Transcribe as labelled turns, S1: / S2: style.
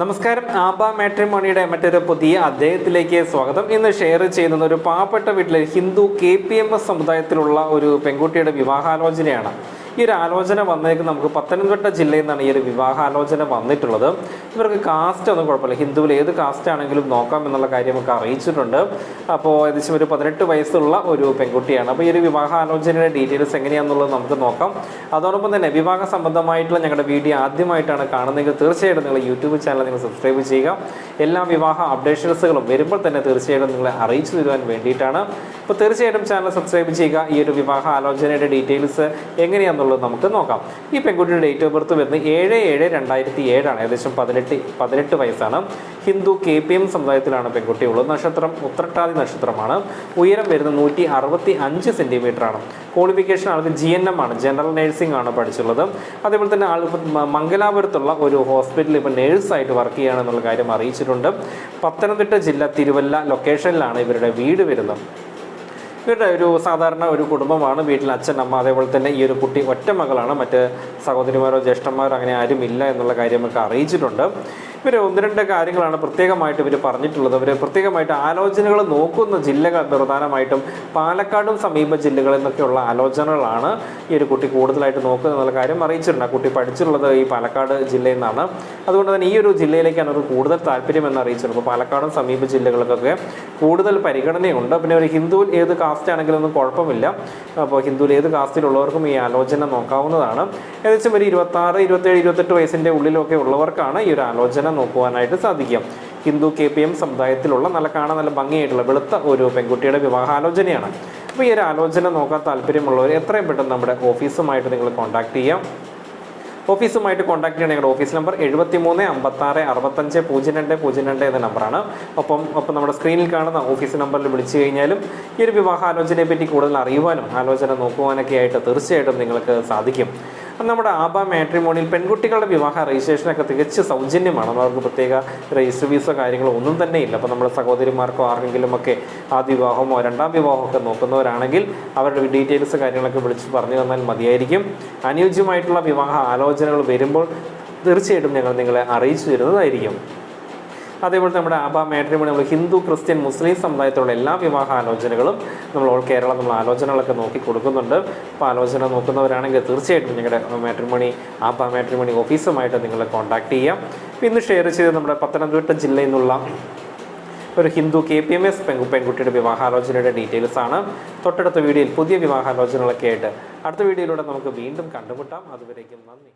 S1: നമസ്കാരം. ആബ മാട്രിമോണിയുടെ മറ്റൊരു പുതിയ അദ്ദേഹത്തിലേക്ക് സ്വാഗതം. ഇന്ന് ഷെയർ ചെയ്യുന്നത് ഒരു പാവപ്പെട്ട വീട്ടിലെ Hindu K P M S സമുദായത്തിലുള്ള ഒരു പെൺകുട്ടിയുടെ വിവാഹാലോചനയാണ്. ഈ ഒരു ആലോചന വന്നേക്ക് നമുക്ക് പത്തനംതിട്ട ജില്ലയിൽ നിന്നാണ് ഈ ഒരു വിവാഹാലോചന വന്നിട്ടുള്ളത്. ഇവർക്ക് കാസ്റ്റ് ഒന്നും കുഴപ്പമില്ല. ഹിന്ദുവിൽ ഏത് കാസ്റ്റ് ആണെങ്കിലും നോക്കാം എന്നുള്ള കാര്യം നമുക്ക് അറിയിച്ചിട്ടുണ്ട്. അപ്പോൾ ഏകദേശം ഒരു പതിനെട്ട് വയസ്സുള്ള ഒരു പെൺകുട്ടിയാണ്. അപ്പോൾ ഈ ഒരു വിവാഹാലോചനയുടെ ഡീറ്റെയിൽസ് എങ്ങനെയാണെന്നുള്ളത് നമുക്ക് നോക്കാം. അതോടൊപ്പം തന്നെ വിവാഹ സംബന്ധമായിട്ടുള്ള ഞങ്ങളുടെ വീഡിയോ ആദ്യമായിട്ടാണ് കാണുന്നതെങ്കിൽ തീർച്ചയായിട്ടും നിങ്ങൾ യൂട്യൂബ് ചാനൽ നിങ്ങൾ സബ്സ്ക്രൈബ് ചെയ്യുക. എല്ലാ വിവാഹ അപ്ഡേഷൻസുകളും വരുമ്പോൾ തന്നെ തീർച്ചയായിട്ടും നിങ്ങളെ അറിയിച്ചു തരുവാൻ വേണ്ടിയിട്ടാണ്. അപ്പോൾ തീർച്ചയായിട്ടും ചാനൽ സബ്സ്ക്രൈബ് ചെയ്യുക. ഈ ഒരു വിവാഹ ആലോചനയുടെ ഡീറ്റെയിൽസ് എങ്ങനെയാണെന്നുള്ളത് നമുക്ക് നോക്കാം. ഈ പെൺകുട്ടിയുടെ ഡേറ്റ് ഓഫ് ബർത്ത് വരുന്നത് ഏഴ് ഏഴ് രണ്ടായിരത്തി ഏഴാണ്. ഏകദേശം പതിനെട്ട് പതിനെട്ട് വയസ്സാണ്. ഹിന്ദു കെ പി എം സമുദായത്തിലാണ് പെൺകുട്ടി ഉള്ളത്. നക്ഷത്രം ഉത്രട്ടാതി നക്ഷത്രമാണ്. ഉയരം വരുന്നത് നൂറ്റി അറുപത്തി അഞ്ച് സെന്റിമീറ്റർ ആണ് ക്വാളിഫിക്കേഷൻ ആൾക്ക് ജി എൻ എം ആണ്. ജനറൽ നേഴ്സിംഗ് ആണ് പഠിച്ചുള്ളത് അതേപോലെ തന്നെ ആൾ മംഗലാപുരത്തുള്ള ഒരു ഹോസ്പിറ്റലിൽ ഇപ്പോൾ നേഴ്സായിട്ട് വർക്ക് ചെയ്യുകയാണെന്നുള്ള കാര്യം അറിയിച്ചിട്ടുണ്ട്. പത്തനംതിട്ട ജില്ല തിരുവല്ല ലൊക്കേഷനിലാണ് ഇവരുടെ വീട് വരുന്നത്. ഇവരുടെ ഒരു സാധാരണ ഒരു കുടുംബമാണ്. വീട്ടിൽ അച്ഛൻ അമ്മ അതേപോലെ തന്നെ ഈ ഒരു കുട്ടി ഒറ്റ മകളാണ് മറ്റ് സഹോദരിമാരോ ജ്യേഷ്ഠന്മാരോ അങ്ങനെ ആരും ഇല്ല എന്നുള്ള കാര്യം നമുക്ക് അറിയിച്ചിട്ടുണ്ട്. ഇവർ ഒന്ന് രണ്ട് കാര്യങ്ങളാണ് പ്രത്യേകമായിട്ട് ഇവർ പറഞ്ഞിട്ടുള്ളത്. ഇവർ പ്രത്യേകമായിട്ട് ആലോചനകൾ നോക്കുന്ന ജില്ലകൾ പ്രധാനമായിട്ടും പാലക്കാടും സമീപ ജില്ലകളിൽ നിന്നൊക്കെയുള്ള ആലോചനകളാണ് ഈ ഒരു കുട്ടി കൂടുതലായിട്ട് നോക്കുക എന്നുള്ള കാര്യം അറിയിച്ചിട്ടുണ്ട്. ആ കുട്ടി പഠിച്ചിട്ടുള്ളത് ഈ പാലക്കാട് ജില്ലയിൽ നിന്നാണ്. അതുകൊണ്ട് തന്നെ ഈ ഒരു ജില്ലയിലേക്കാണ് അവർ കൂടുതൽ താല്പര്യം എന്ന് അറിയിച്ചിട്ടുണ്ട് അപ്പോൾ പാലക്കാടും സമീപ ജില്ലകൾക്കൊക്കെ കൂടുതൽ പരിഗണനയുണ്ട്. പിന്നെ ഒരു ഹിന്ദു ഏത് കാസ്റ്റ് ആണെങ്കിലും ഒന്നും കുഴപ്പമില്ല. അപ്പോൾ ഹിന്ദുവിൽ ഏത് കാസ്റ്റിലുള്ളവർക്കും ഈ ആലോചന നോക്കാവുന്നതാണ്. ഏകദേശം ഒരു ഇരുപത്താറ് ഇരുപത്തേഴ് ഇരുപത്തെട്ട് വയസ്സിന്റെ ഉള്ളിലൊക്കെ ഉള്ളവർക്കാണ് ഈ ഒരു ആലോചന നോക്കുവാനായിട്ട് സാധിക്കും. ഹിന്ദു കെ പി എം സമുദായത്തിലുള്ള നല്ല കാണാൻ നല്ല ഭംഗിയായിട്ടുള്ള വെളുത്ത ഒരു പെൺകുട്ടിയുടെ വിവാഹാലോചനയാണ്. അപ്പോൾ ഈ ഒരു ആലോചന നോക്കാൻ താല്പര്യമുള്ളവർ എത്രയും പെട്ടെന്ന് നമ്മുടെ ഓഫീസുമായിട്ട് നിങ്ങൾ കോൺടാക്ട് ചെയ്യാം. ഓഫീസുമായിട്ട് കോൺടാക്ട് ചെയ്യണം ഓഫീസ് നമ്പർ എഴുപത്തി മൂന്ന് അമ്പത്താറ് അറുപത്തഞ്ച് പൂജ്യം രണ്ട് പൂജ്യം രണ്ട് എന്ന നമ്പറാണ്. ഒപ്പം ഒപ്പം നമ്മുടെ സ്ക്രീനിൽ കാണുന്ന ഓഫീസ് നമ്പറിൽ വിളിച്ചു കഴിഞ്ഞാലും ഈ ഒരു വിവാഹ ആലോചനയെപ്പറ്റി കൂടുതൽ അറിയുവാനും ആലോചന നോക്കുവാനൊക്കെ ആയിട്ട് തീർച്ചയായിട്ടും നിങ്ങൾക്ക് സാധിക്കും. അപ്പം നമ്മുടെ ആബ മാട്രിമോണിയിൽ പെൺകുട്ടികളുടെ വിവാഹ രജിസ്ട്രേഷനൊക്കെ തികച്ച് സൗജന്യമാണ്. അവർക്ക് പ്രത്യേക രജിസ്റ്റർ ഫീസോ കാര്യങ്ങളോ ഒന്നും തന്നെ ഇല്ല. അപ്പോൾ നമ്മുടെ സഹോദരിമാർക്കോ ആർക്കെങ്കിലും ഒക്കെ ആദ്യ വിവാഹമോ രണ്ടാം വിവാഹമോ ഒക്കെ നോക്കുന്നവരാണെങ്കിൽ അവരുടെ ഡീറ്റെയിൽസ് കാര്യങ്ങളൊക്കെ വിളിച്ച് പറഞ്ഞു തന്നാൽ മതിയായിരിക്കും. അനുയോജ്യമായിട്ടുള്ള വിവാഹ ആലോചനകൾ വരുമ്പോൾ തീർച്ചയായിട്ടും ഞങ്ങൾ നിങ്ങളെ അറിയിച്ചു തരുന്നതായിരിക്കും. അതേപോലെ നമ്മുടെ ആബ മാട്രിമോണി നമ്മൾ ഹിന്ദു ക്രിസ്ത്യൻ മുസ്ലിം സമുദായത്തിലുള്ള എല്ലാ വിവാഹ ആലോചനകളും നമ്മൾ ഓൾ കേരള നമ്മൾ ആലോചനകളൊക്കെ നോക്കി കൊടുക്കുന്നുണ്ട്. അപ്പോൾ ആലോചന നോക്കുന്നവരാണെങ്കിൽ തീർച്ചയായിട്ടും ഞങ്ങളുടെ മാട്രിമോണി ആബ മാട്രിമോണി ഓഫീസുമായിട്ട് നിങ്ങളെ കോൺടാക്ട് ചെയ്യാം. ഇന്ന് ഷെയർ ചെയ്ത് നമ്മുടെ പത്തനംതിട്ട ജില്ലയിൽ നിന്നുള്ള ഒരു Hindu K P M S പെങ്കു പെൺകുട്ടിയുടെ വിവാഹാലോചനയുടെ ഡീറ്റെയിൽസ് ആണ്. തൊട്ടടുത്ത വീഡിയോയിൽ പുതിയ വിവാഹാലോചനകളൊക്കെ ആയിട്ട് അടുത്ത വീഡിയോയിലൂടെ നമുക്ക് വീണ്ടും കണ്ടുമുട്ടാം. അതുവരേക്കും നന്ദി.